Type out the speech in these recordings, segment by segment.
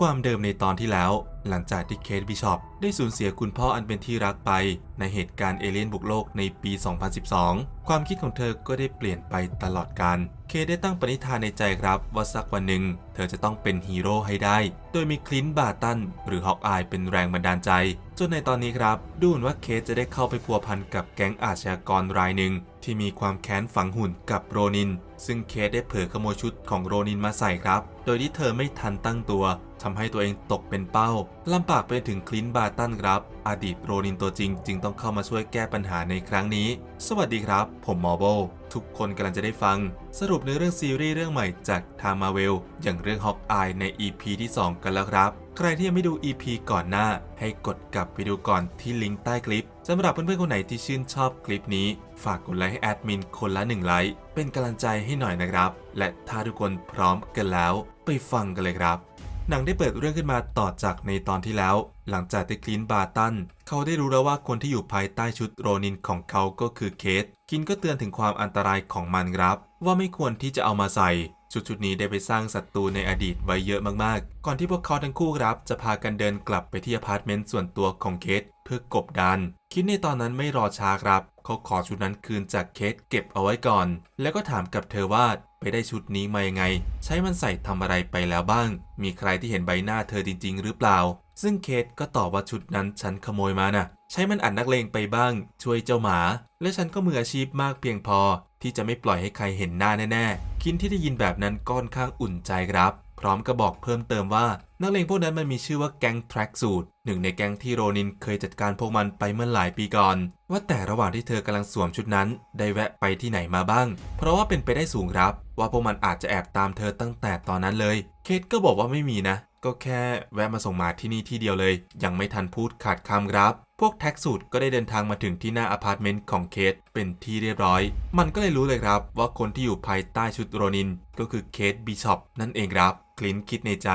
ความเดิมในตอนที่แล้ว หลังจากที่เคทบิชอปได้สูญเสียคุณพ่ออันเป็นที่รักไป ในเหตุการณ์เอเลี่ยนบุกโลกในปี 2012 ความคิดของเธอก็ได้เปลี่ยนไปตลอดกาลเคทได้ตั้งปณิธานในใจครับว่าสักวันหนึ่ง เธอจะต้องเป็นฮีโร่ให้ได้ โดยมีคลินต์บาตันหรือฮอกอายเป็นแรงบันดาลใจ จนในตอนนี้ครับ ดูเหมือนว่าเคทจะได้เข้าไปพัวพันกับแก๊งอาชญากรรายหนึ่ง ที่มีความแค้นฝังหุ่นกับโรนิน ซึ่งเคทได้เผยขโมยชุดของโรนินมาใส่ครับ โดยที่เธอไม่ทันตั้งตัวทำให้ตัวเองตกเป็นเป้าลำบากไปถึงคลินต์บาร์ตันครับ อดีตโรนินตัวจริง จึงต้องเข้ามาช่วยแก้ปัญหาในครั้งนี้ สวัสดีครับ ผมมอโบทุกคนกำลังจะได้ฟัง สรุปในเรื่องซีรีส์เรื่องใหม่จากทามาเวลอย่างเรื่องฮอกอายใน EP ที่ 2 กันแล้วครับ ใครที่ยังไม่ดู EP ก่อนหน้า ให้กดกลับไปดูก่อนที่ลิงก์ใต้คลิป สำหรับเพื่อนๆคนไหนที่ชื่นชอบคลิปนี้ ฝากกดไลค์ให้แอดมินคนละ1ไลค์เป็นกำลังใจให้หน่อยนะครับ และถ้าทุกคนพร้อมกันแล้วไปฟังกันเลยครับ หนังได้เปิดเรื่องขึ้นมาต่อจากในตอนที่แล้ว หลังจากที่คลินบาตัน เขาได้รู้แล้วว่าคนที่อยู่ภายใต้ชุดโรนินของเขาก็คือเคทคินก็เตือนถึงความอันตรายของมันครับ ว่าไม่ควรที่จะเอามาใส่ ชุดชุดนี้ได้ไปสร้างศัตรูในอดีตไว้เยอะมากๆ ก่อนที่พวกเขาทั้งคู่ครับ จะพากันเดินกลับไปที่อพาร์ตเมนต์ส่วนตัวของเคทเพื่อกบดานคิดในตอนนั้นไม่รอช้าครับ เขาขอชุดนั้นคืนจากเคทเก็บเอาไว้ก่อน แล้วก็ถามกับเธอว่าไปได้ชุดนี้มายังไง ใช้มันใส่ทำอะไรไปแล้วบ้าง มีใครที่เห็นใบหน้าเธอจริง ๆ หรือเปล่า ซึ่งเคทก็ตอบว่าชุดนั้นฉันขโมยมาน่ะ ใช้มันอัดนักเลงไปบ้าง ช่วยเจ้าหมา และฉันก็มืออาชีพมากเพียงพอ ที่จะไม่ปล่อยให้ใครเห็นหน้าแน่ๆ คินที่ได้ยินแบบนั้นก็ค่อนข้างอุ่นใจครับ พร้อมกับบอกเพิ่มเติมว่า นักเลงพวกนั้นมันมีชื่อว่าแก๊งทร็กสูตหนึ่งในแก๊งที่โรนินเคยจัดการพวกมันไปเมื่อหลายปีก่อน ว่าแต่ระหว่างที่เธอกำลังสวมชุดนั้น ได้แวะไปที่ไหนมาบ้าง เพราะว่าเป็นไปได้สูงครับ ว่าพวกมันอาจจะแอบตามเธอตั้งแต่ตอนนั้นเลย เคทก็บอกว่าไม่มีนะ ก็แค่แวะมาส่งมาที่นี่ที่เดียวเลย ยังไม่ทันพูดขาดคำครับ พวกแท็กสูตรก็ได้เดินทางมาถึงที่หน้าอพาร์ตเมนต์ของเคทเป็นที่เรียบร้อย มันก็เลยรู้เลยครับ ว่าคนที่อยู่ภายใต้ชุดโรนิน ก็คือเคทบิชอปนั่นเองครับคลินคิดในใจ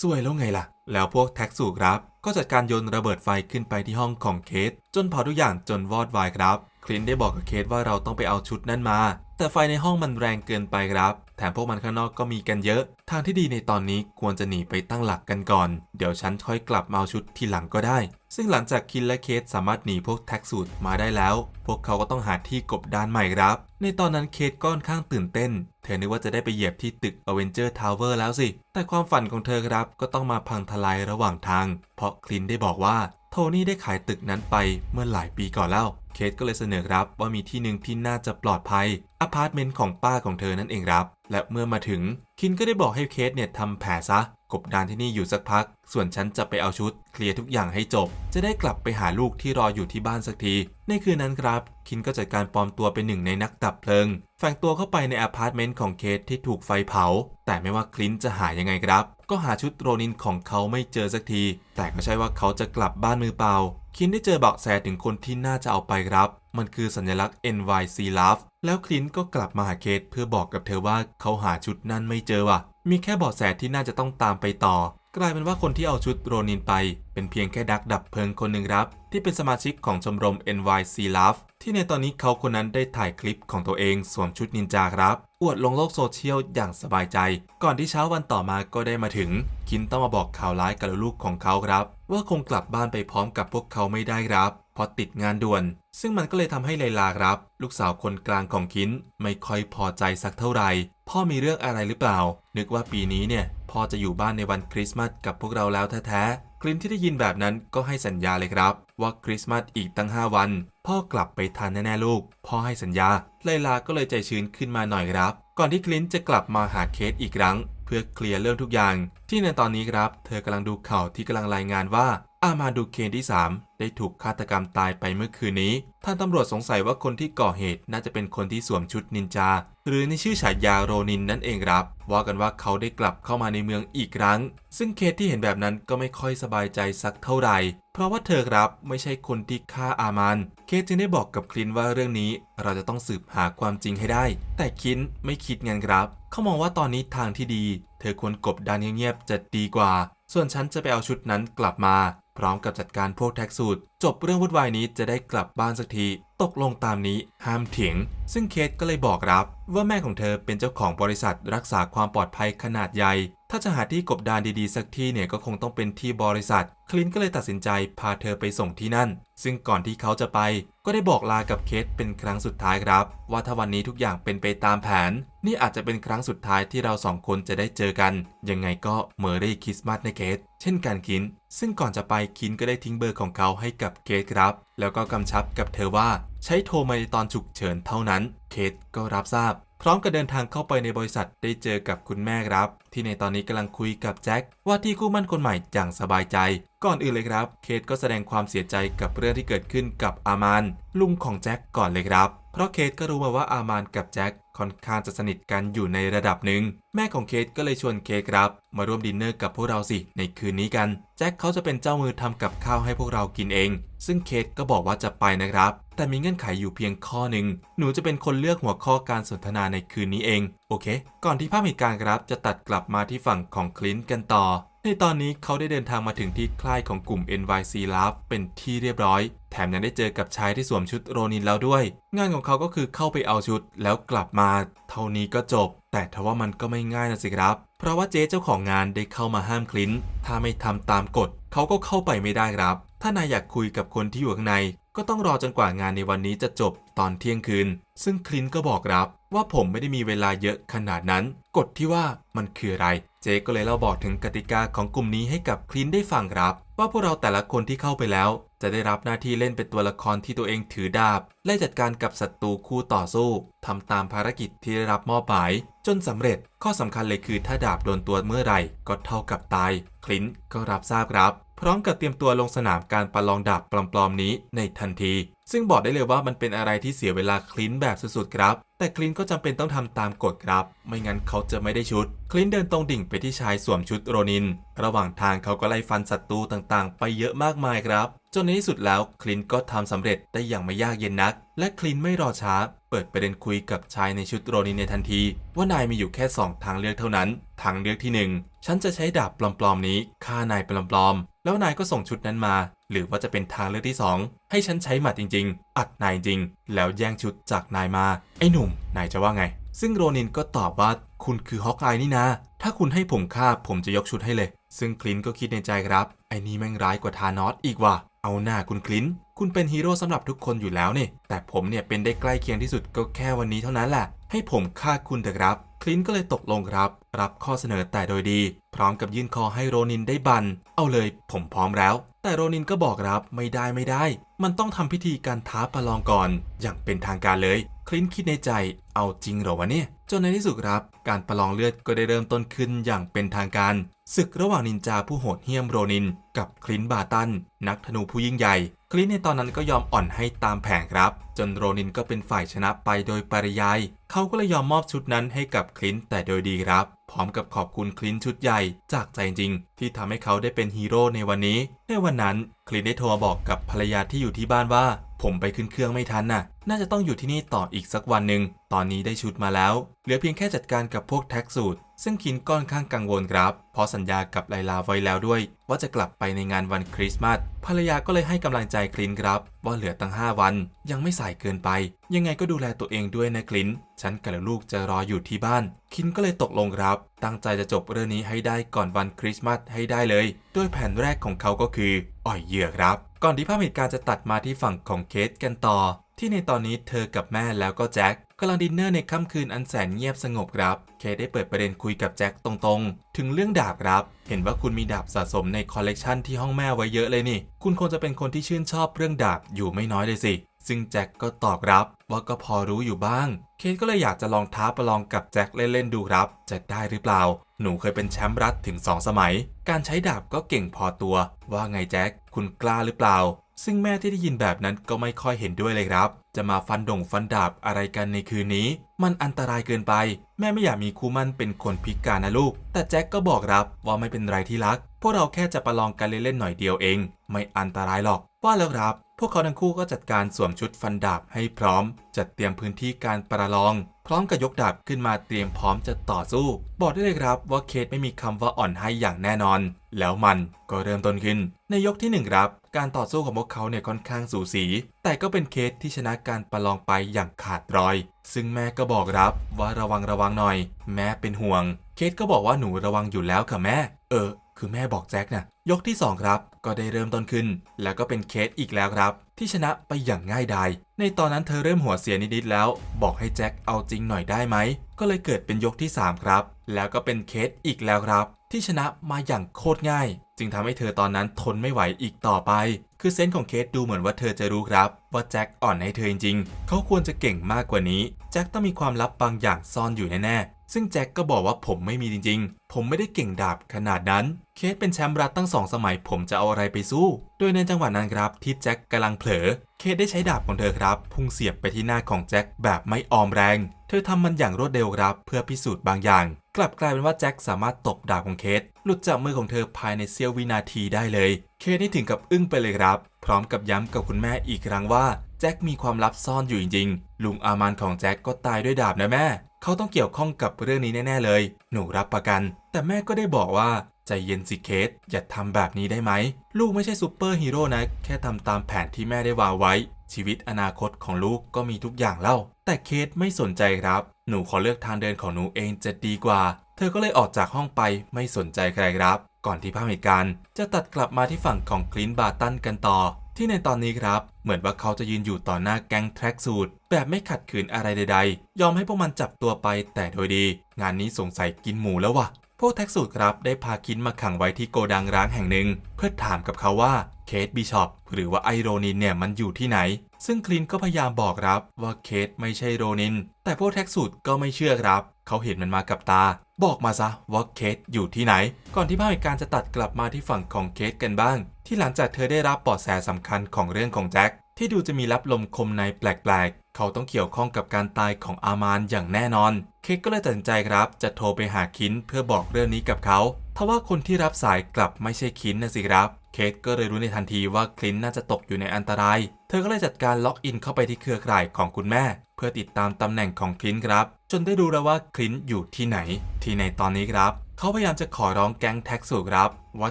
สวยแล้วไงล่ะ แล้วพวกแท็กสูตรครับ ก็จัดการโยนระเบิดไฟขึ้นไปที่ห้องของเคทจนเผาทุกอย่างจนวอดวายครับ คลินได้บอกกับเคทว่าเราต้องไปเอาชุดนั้นมา แต่ไฟในห้องมันแรงเกินไปครับ แถมพวกมันข้างนอกก็มีกันเยอะ ทางที่ดีในตอนนี้ควรจะหนีไปตั้งหลักกันก่อน เดี๋ยวฉันค่อยกลับมาเอาชุดทีหลังก็ได้ ซึ่งหลังจากคินและเคทสามารถหนีพวกแท็กสูตรมาได้แล้ว พวกเขาก็ต้องหาที่กบดานใหม่ครับ ในตอนนั้นเคทก็ค่อนข้างตื่นเต้น เธอนึกว่าจะได้ไปเหยียบที่ตึก Avenger Tower แล้วสิ แต่ความฝันของเธอครับก็ต้องมาพังทลายระหว่างทาง เพราะคลินได้บอกว่าโทนี่ได้ขายตึกนั้นไปเมื่อหลายปีก่อนแล้ว เคทก็เลยเสนอครับว่ามีที่หนึ่งที่น่าจะปลอดภัยอพาร์ตเมนต์ของป้าของเธอนั่นเองครับ และเมื่อมาถึงคินก็ได้บอกให้เคทเนี่ยทำแผลซะ กบดานที่นี่อยู่สักพัก ส่วนฉันจะไปเอาชุด เคลียร์ทุกอย่างให้จบ จะได้กลับไปหาลูกที่รออยู่ที่บ้านสักที ในคืนนั้นครับ คินก็จัดการปลอมตัวเป็นหนึ่งในนักดับเพลิง แฝงตัวเข้าไปในอพาร์ตเมนต์ของเคทที่ถูกไฟเผา แต่ไม่ว่าคลินจะหายังไงครับ ก็หาชุดโรนินของเขาไม่เจอสักที แต่ก็ใช่ว่าเขาจะกลับบ้านมือเปล่า คินได้เจอเบาะแสถึงคนที่น่าจะเอาไปครับ มันคือสัญลักษณ์ NYC Love แล้วคลินก็กลับมาหาเคทเพื่อบอกกับเธอว่าเขาหาชุดนั้นไม่เจอว่ะ มีแค่เบาะแสที่น่าจะต้องตามไปต่อ กลายเป็นว่าคนที่เอาชุดโรนินไป เป็นเพียงแค่ดักดับเพลิงคนหนึ่งครับ ที่เป็นสมาชิกของชมรม NYC Love ที่ในตอนนี้เขาคนนั้นได้ถ่ายคลิปของตัวเองสวมชุดนินจาครับ อวดลงโลกโซเชียลอย่างสบายใจ ก่อนที่เช้าวันต่อมาก็ได้มาถึง คินต้องมาบอกข่าวร้ายกับลูกของเขาครับ ว่าคงกลับบ้านไปพร้อมกับพวกเขาไม่ได้ครับ ราะติดงานด่วน ซึ่งมันก็เลยทำให้ไลลาครับ ลูกสาวคนกลางของคินไม่ค่อยพอใจสักเท่าไหร่ พ่อมีเรื่องอะไรหรือเปล่า นึกว่าปีนี้เนี่ยพ่อจะอยู่บ้านในวันคริสต์มาสกับพวกเราแล้วแท้ๆคลินที่ได้ยินแบบนั้นก็ให้สัญญาเลยครับ ว่าคริสต์มาสอีกตั้ง 5 วัน พ่อกลับไปทันแน่ๆลูก พ่อให้สัญญาไลลาก็เลยใจชื้นขึ้นมาหน่อยครับ ก่อนที่คลินจะกลับมาหาเคสอีกครั้ง เพื่อเคลียร์เรื่องทุกอย่าง ที่ในตอนนี้ครับ เธอกำลังดูข่าวที่กำลังรายงานว่า อามาดูเคนที่ 3 ได้ถูกฆาตกรรมตายไปเมื่อคืนนี้ ท่างตำรวจสงสัยว่าคนที่ก่อเหตุน่าจะเป็นคนที่สวมชุดนินจา หรือในชื่อฉายาโรนินนั่นเองครับ ว่ากันว่าเขาได้กลับเข้ามาในเมืองอีกครั้ง ซึ่งเคสที่เห็นแบบนั้นก็ไม่ค่อยสบายใจสักเท่าไหร่ เพราะว่าเธอครับไม่ใช่คนที่ฆ่าอามัน เคสจึงได้บอกกับคลินว่าเรื่องนี้เราจะต้องสืบหาความจริงให้ได้ แต่คินไม่คิดงั้นครับ เขามองว่าตอนนี้ทางที่ดี เธอควรกบดานเงียบๆจะดีกว่า ส่วนฉันจะไปเอาชุดนั้นกลับมา พร้อมกับจัดการพวกแท็กสูตรจบเรื่องวุ่นวายนี้จะได้กลับบ้านสักที ตกลงตามนี้ห้ามเถียง ซึ่งเคทก็เลยบอกรับ ว่าแม่ของเธอเป็นเจ้าของบริษัทรักษาความปลอดภัยขนาดใหญ่ ถ้าจะหาที่กบดานดีๆ สักที่เนี่ยก็คงต้องเป็นที่บริษัท คลินก็เลยตัดสินใจพาเธอไปส่งที่นั่น ซึ่งก่อนที่เขาจะไป ก็ได้บอกลากับเคทเป็นครั้งสุดท้ายครับ ว่าถ้าวันนี้ทุกอย่างเป็นไปตามแผน นี่อาจจะเป็นครั้งสุดท้ายที่เราสองคนจะได้เจอกัน ยังไงก็เมอร์รี่คริสต์มาสนะเคทเช่นกันคิน ซึ่งก่อนจะไปคินก็ได้ทิ้งเบอร์ของเขาให้กับเคทครับ แล้วก็กำชับกับเธอว่าใช้โทรมาในตอนฉุกเฉินเท่านั้น เคทก็รับทราบ พร้อมกับเดินทางเข้าไปในบริษัทได้เจอกับคุณแม่ครับ ที่ในตอนนี้กำลังคุยกับแจ็คว่าที่คู่มั่นคนใหม่อย่างสบายใจ ก่อนอื่นเลยครับ เคทก็แสดงความเสียใจกับเรื่องที่เกิดขึ้นกับอามานลุงของแจ็คก่อนเลยครับ เพราะเคทก็รู้มาว่าอามานกับแจ็คค่อนข้างจะสนิทกันอยู่ในระดับหนึ่ง แม่ของเคทก็เลยชวนเคทครับ มาร่วมดินเนอร์กับพวกเราสิในคืนนี้กัน แจ็คเขาจะเป็นเจ้ามือทำกับข้าวให้พวกเรากินเอง ซึ่งเคทก็บอกว่าจะไปนะครับ แต่มีเงื่อนไขอยู่เพียงข้อหนึ่ง หนูจะเป็นคนเลือกหัวข้อการสนทนาในคืนนี้เอง โอเค ก่อนที่ภาพเหตุการณ์ครับจะตัดกลับมาที่ฝั่งของคลินต์กันต่อ ในตอนนี้เขาได้เดินทางมาถึงที่ค่ายของกลุ่ม NYC Love เป็นที่เรียบร้อย แถมยังได้เจอกับชายที่สวมชุดโรนินแล้วด้วย งานของเขาก็คือเข้าไปเอาชุดแล้วกลับมา เท่านี้ก็จบ แต่ทว่ามันก็ไม่ง่ายนะสิครับ เพราะว่าเจ๊เจ้าของงานได้เข้ามาห้ามคลินต์ถ้าไม่ทำตามกฎ เขาก็เข้าไปไม่ได้ครับ ถ้านายอยากคุยกับคนที่อยู่ข้างใน ก็ต้องรอจนกว่างานในวันนี้จะจบตอนเที่ยงคืน ซึ่งคลินก็บอกรับว่าผมไม่ได้มีเวลาเยอะขนาดนั้น กฎที่ว่ามันคืออะไร เจก็เลยเล่าบอกถึงกติกาของกลุ่มนี้ให้กับคลินได้ฟังครับ ว่าพวกเราแต่ละคนที่เข้าไปแล้ว จะได้รับหน้าที่เล่นเป็นตัวละครที่ตัวเองถือดาบไล่จัดการกับศัตรูคู่ต่อสู้ทำตามภารกิจที่ได้รับมอบหมาย จนสำเร็จข้อสำคัญเลยคือถ้าดาบโดนตัวเมื่อไหร่ก็เท่ากับตาย คลินก็รับทราบครับ พร้อมกับเตรียมตัวลงสนามการประลองดาบปลอมๆนี้ในทันที ซึ่งบอกได้เลยว่ามันเป็นอะไรที่เสียเวลาคลินแบบสุดๆครับ แต่คลินก็จำเป็นต้องทำตามกฎครับ ไม่งั้นเขาจะไม่ได้ชุด คลินเดินตรงดิ่งไปที่ชายสวมชุดโรนิน ระหว่างทางเขาก็ไล่ฟันศัตรูต่างๆ ไปเยอะมากมายครับ จนในที่สุดแล้วคลินก็ทำสำเร็จได้อย่างไม่ยากเย็นนัก และคลินไม่รอช้า เปิดประเด็นคุยกับชายในชุดโรนินในทันที ว่านายมีอยู่แค่ 2 ทางเลือกเท่านั้น ทางเลือกที่ 1 ฉันจะใช้ดาบปลอมๆนี้ฆ่านายปลอมๆแล้วนายก็ส่งชุดนั้นมา หรือว่าจะเป็นทางเลือกที่ 2 ให้ฉันใช้หมัดจริง ๆ อัดนายจริง แล้วแย่งชุดจากนายมา ไอ้หนุ่ม นายจะว่าไง ซึ่งโรนินก็ตอบว่าคุณคือฮอกอายนี่นะ ถ้าคุณให้ผมฆ่าผมจะยกชุดให้เลย ซึ่งคลินก็คิดในใจครับ ไอ้นี่แม่งร้ายกว่าทานอสอีกว่ะ เอาหน้าคุณคลินต์คุณเป็นฮีโร่สำหรับทุกคนอยู่แล้วเนี่ยแต่ผมเนี่ยเป็นได้ใกล้เคียงที่สุดก็แค่วันนี้เท่านั้นแหละ ให้ผมฆ่าคุณเถอะครับ คลินต์ก็เลยตกลงครับ รับข้อเสนอแต่โดยดี พร้อมกับยื่นคอให้โรนินได้บัน เอาเลย ผมพร้อมแล้ว แต่โรนินก็บอกรับไม่ได้ไม่ได้ มันต้องทำพิธีการท้าประลองก่อน อย่างเป็นทางการเลย คลินต์คิดในใจ เอาจริงเหรอวะเนี่ยจนในที่สุดครับ การประลองเลือดก็ได้เริ่มต้นขึ้นอย่างเป็นทางการ ศึกระหว่างนินจาผู้โหดเหี้ยมโรนิน กับคลินต์บาตัน นักธนูผู้ยิ่งใหญ่ คลินต์ในตอนนั้นก็ยอมอ่อนให้ตามแผนครับ จนโรนินก็เป็นฝ่ายชนะไปโดยปริยาย เขาก็เลยยอมมอบชุดนั้นให้กับคลินต์แต่โดยดีครับ พร้อมกับขอบคุณคลินต์ชุดใหญ่จากใจจริง ที่ทำให้เขาได้เป็นฮีโร่ในวันนี้ ในวันนั้นคลินต์ได้โทรมาบอกกับภรรยาที่อยู่ที่บ้านว่า ผมไปขึ้นเครื่องไม่ทันน่ะน่าจะต้องอยู่ที่นี่ต่ออีกสักวันหนึ่ง ตอนนี้ได้ชุดมาแล้ว เหลือเพียงแค่จัดการกับพวกแท็กสูตร ซึ่งคินก้อนข้างกังวลครับ เพราะสัญญากับไลลาไว้แล้วด้วย ว่าจะกลับไปในงานวันคริสต์มาส ภรรยาก็เลยให้กำลังใจคลินครับ ว่าเหลือตั้ง 5 วัน ยังไม่สายเกินไป ยังไงก็ดูแลตัวเองด้วยนะคลิน ฉันกับลูกจะรออยู่ที่บ้าน คินก็เลยตกลงครับ ตั้งใจจะจบเรื่องนี้ให้ได้ก่อนวันคริสต์มาสให้ได้เลยโดยแผนแรกของเขาก็คือ อ่อยเหยื่อครับ ก่อนที่ภาพเหตุการณ์จะตัดมาที่ฝั่งของเคสกันต่อ ที่ในตอนนี้เธอกับแม่แล้วก็แจ็คกำลังดินเนอร์ในค่ำคืนอันแสนเงียบสงบครับ เคได้เปิดประเด็นคุยกับแจ็คตรงๆ ถึงเรื่องดาบครับ เห็นว่าคุณมีดาบสะสมในคอลเลกชันที่ห้องแม่ไว้เยอะเลยนี่ คุณคงจะเป็นคนที่ชื่นชอบเรื่องดาบอยู่ไม่น้อยเลยสิ ซึ่งแจ็คก็ตอบรับว่าก็พอรู้อยู่บ้าง เคสก็เลยอยากจะลองท้าประลองกับแจ็คเล่นๆดูครับ จะได้หรือเปล่า หนูเคยเป็นแชมป์รัฐถึง 2 สมัย การใช้ดาบก็เก่งพอตัว ว่าไงแจ็ค คุณกล้าหรือเปล่า ซึ่งแม่ที่ได้ยินแบบนั้นก็ไม่ค่อยเห็นด้วยเลยครับ จะมาฟันดงฟันดาบอะไรกันในคืนนี้ มันอันตรายเกินไป แม่ไม่อยากมีคู่มั่นเป็นคนพิการนะลูก แต่แจ็คก็บอกรับว่าไม่เป็นไรที่รัก พวกเราแค่จะประลองกันเล่นๆหน่อยเดียวเอง ไม่อันตรายหรอก ว่าแล้วครับ พวกเขาทั้งคู่ก็จัดการสวมชุดฟันดาบให้พร้อม จัดเตรียมพื้นที่การประลอง พร้อมกับยกดาบขึ้นมาเตรียมพร้อมจะต่อสู้ บอกได้เลยครับว่าเคสไม่มีคำว่าอ่อนให้อย่างแน่นอน แล้วมันก็เริ่มต้นขึ้น ในยกที่หนึ่งครับ การต่อสู้ของพวกเขาเนี่ยค่อนข้างสูสี แต่ก็เป็นเคสที่ชนะการประลองไปอย่างขาดรอย ซึ่งแม่ก็บอกครับว่าระวังระวังหน่อย แม่เป็นห่วง เคสก็บอกว่าหนูระวังอยู่แล้วค่ะแม่ เออ คือแม่บอกแจ็คนะยกที่ 2 ครับ ก็ได้เริ่มต้นขึ้น แล้วก็เป็นเคสอีกแล้วครับ ที่ชนะไปอย่างง่ายดายในตอนนั้นเธอเริ่มหัวเสียนิดๆแล้ว บอกให้แจ็คเอาจริงหน่อยได้ไหมก็เลยเกิดเป็นยกที่ 3 ครับ แล้วก็เป็นเคสอีกแล้วครับ ที่ชนะมาอย่างโคตรง่าย จึงทำให้เธอตอนนั้นทนไม่ไหวอีกต่อไป คือเซนส์ของเคสดูเหมือนว่าเธอจะรู้ครับ ว่าแจ็คอ่อนให้เธอจริงๆเขาควรจะเก่งมากกว่านี้ แจ็คต้องมีความลับบางอย่างซ่อนอยู่แน่ๆ ซึ่งแจ็คก็บอกว่าผมไม่มีจริงๆ ผมไม่ได้เก่งดาบขนาดนั้น เคสเป็นแชมป์รัฐตั้งสองสมัยผมจะเอาอะไรไปสู้ โดยในจังหวะนั้นครับที่แจ็คกำลังเผลอ เคสได้ใช้ดาบของเธอครับ พุ่งเสียบไปที่หน้าของแจ็คแบบไม่ออมแรง เธอทำมันอย่างรวดเร็วครับ เพื่อพิสูจน์บางอย่าง กลับกลายเป็นว่าแจ็คสามารถตบดาบของเคสหลุดจากมือของเธอภายในเสี้ยววินาทีได้เลย เคสนี่ถึงกับอึ้งไปเลยครับ พร้อมกับย้ำกับคุณแม่อีกครั้งว่า แจ็คมีความลับซ่อนอยู่จริงๆ ลุงอามานของแจ็คก็ตายด้วยดาบนะแม่ เขาต้องเกี่ยวข้องกับเรื่องนี้แน่ ๆ เลย หนูรับประกัน แต่แม่ก็ได้บอกว่าใจเย็นสิเคสอย่าทำแบบนี้ได้ไหม ลูกไม่ใช่ซูเปอร์ฮีโร่นะ แค่ทำตามแผนที่แม่ได้วางไว้ ชีวิตอนาคตของลูกก็มีทุกอย่างแล้วแต่เคสไม่สนใจครับ หนูขอเลือกทางเดินของหนูเองจะดีกว่า เธอก็เลยออกจากห้องไปไม่สนใจใครครับ ก่อนที่ภาพเหตุการณ์จะตัดกลับมาที่ฝั่งของคลินต์บาร์ตันกันต่อ ที่ในตอนนี้ครับ เหมือนว่าเขาจะยืนอยู่ต่อหน้าแก๊งแทร็กสูตรแบบไม่ขัดขืนอะไรใดๆ ยอมให้พวกมันจับตัวไปแต่โดยดี งานนี้สงสัยกินหมูแล้ววะพวกแท็กสูตรครับได้พาคินมาขังไว้ที่โกดังร้างแห่งหนึ่ง เพื่อถามกับเขาว่าเคทบิชอปหรือว่าไอโรนินเนี่ยมันอยู่ที่ไหน ซึ่งคลินก็พยายามบอกครับว่าเคทไม่ใช่โรนิน แต่พวกแท็กสูตรก็ไม่เชื่อครับ เขาเห็นมันมากับตา บอกมาซะว่าเคทอยู่ที่ไหน ก่อนที่ภาพเหตุการณ์จะตัดกลับมาที่ฝั่งของเคทกันบ้าง ที่หลังจากเธอได้รับเบาะแสสำคัญของเรื่องของแจ็คที่ดูจะมีรับลมคมในแปลกๆ เขาต้องเกี่ยวข้องกับการตายของอามานอย่างแน่นอน เคทก็เลยตัดสินใจครับ จะโทรไปหาคินเพื่อบอกเรื่องนี้กับเขาทว่าคนที่รับสายกลับไม่ใช่คินนะสิครับ เคทก็เลยรู้ในทันทีว่าคลินน่าจะตกอยู่ในอันตราย เธอก็เลยจัดการล็อกอินเข้าไปที่เครือข่ายของคุณแม่ เพื่อติดตามตำแหน่งของคลินครับ จนได้รู้แล้วว่าคลินอยู่ที่ไหน ที่ในตอนนี้ครับ เขาพยายามจะขอร้องแก๊งแท็กสูครับว่า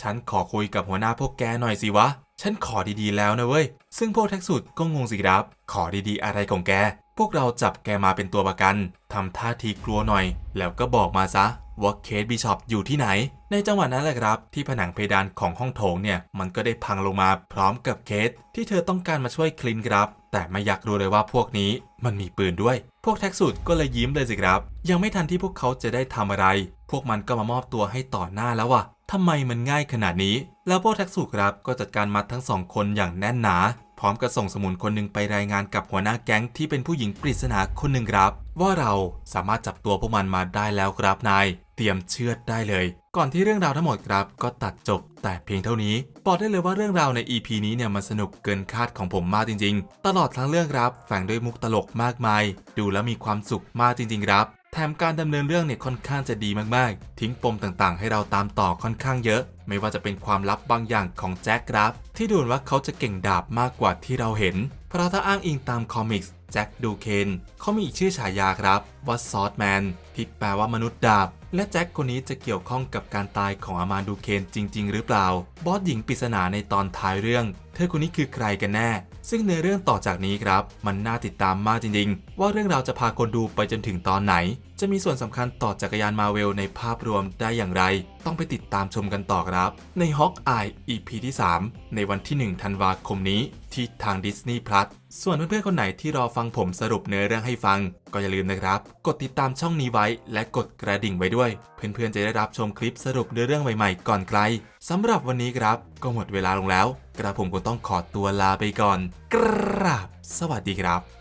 ฉันขอคุยกับหัวหน้าพวกแกหน่อยสิวะ ฉันขอดีๆแล้วนะเว้ย ซึ่งพวกแท็กสูตก็งงสิครับ ขอดีๆอะไรของแก พวกเราจับแกมาเป็นตัวประกันทำท่าทีกลัวหน่อย แล้วก็บอกมาซะว่าเคสบิชอปอยู่ที่ไหน ในจังหวะนั้นแหละครับ ที่ผนังเพดานของห้องโถงเนี่ย มันก็ได้พังลงมาพร้อมกับเคส ที่เธอต้องการมาช่วยคลินครับ แต่ไม่อยากรู้เลยว่าพวกนี้มันมีปืนด้วย พวกแท็กสูตก็เลยยิ้มเลยสิครับ ยังไม่ทันที่พวกเขาจะได้ทำอะไร พวกมันก็มามอบตัวให้ต่อหน้าแล้วว่ะทำไมมันง่ายขนาดนี้ แล้วพวกแท็กสูครับก็จัดการมัดทั้งสองคนอย่างแน่นหนา พร้อมกับส่งสมุนคนหนึ่งไปรายงานกับหัวหน้าแก๊งที่เป็นผู้หญิงปริศนาคนหนึ่งครับ ว่าเราสามารถจับตัวพวกมันมาได้แล้วครับนาย เตรียมเชือดได้เลย ก่อนที่เรื่องราวทั้งหมดครับ ก็ตัดจบแต่เพียงเท่านี้ บอกได้เลยว่าเรื่องราวใน EP นี้เนี่ยมันสนุกเกินคาดของผมมากจริง ๆ ตลอดทั้งเรื่องครับแฝงด้วยมุกตลกมากมาย ดูแล้วมีความสุขมากจริง ๆ ครับ แถมการดำเนินเรื่องเนี่ยค่อนข้างจะดีมากๆ ทิ้งปมต่างๆ ให้เราตามต่อค่อนข้างเยอะ ไม่ว่าจะเป็นความลับบางอย่างของแจ็คครับ ที่ดูเหมือนว่าเขาจะเก่งดาบมากกว่าที่เราเห็น เพราะถ้าอ้างอิงตามคอมิกส์แจ็คดูเคนเขามีอีกชื่อฉายาครับว่าซอสแมนที่แปลว่ามนุษย์ดาบ และแจ็คคนนี้จะเกี่ยวข้องกับการตายของอามานดูเคนจริง ๆ หรือเปล่า บอสหญิงปริศนาในตอนท้ายเรื่อง เธอคนนี้คือใครกันแน่ ซึ่งในเรื่องต่อจากนี้ครับ มันน่าติดตามมากจริงๆ ว่าเรื่องราวจะพาคนดูไปจนถึงตอนไหน จะมีส่วนสำคัญต่อจักรยานมาเวลในภาพรวมได้อย่างไร ต้องไปติดตามชมกันต่อครับ ใน Hawkeye EP ที่ 3 ในวันที่ 1 ธันวาคมนี้ที่ทาง Disney Plus ส่วนเพื่อนๆคนไหนที่รอฟังผมสรุปเนื้อเรื่องให้ฟัง ก็อย่าลืมนะครับ กดติดตามช่องนี้ไว้ และกดกระดิ่งไว้ด้วย เพื่อนๆจะได้รับชมคลิปสรุปเนื้อเรื่องใหม่ๆ ก่อนใครสำหรับวันนี้ครับ ก็หมดเวลาลงแล้ว กระผมก็ต้องขอตัวลาไปก่อน กราบ สวัสดีครับ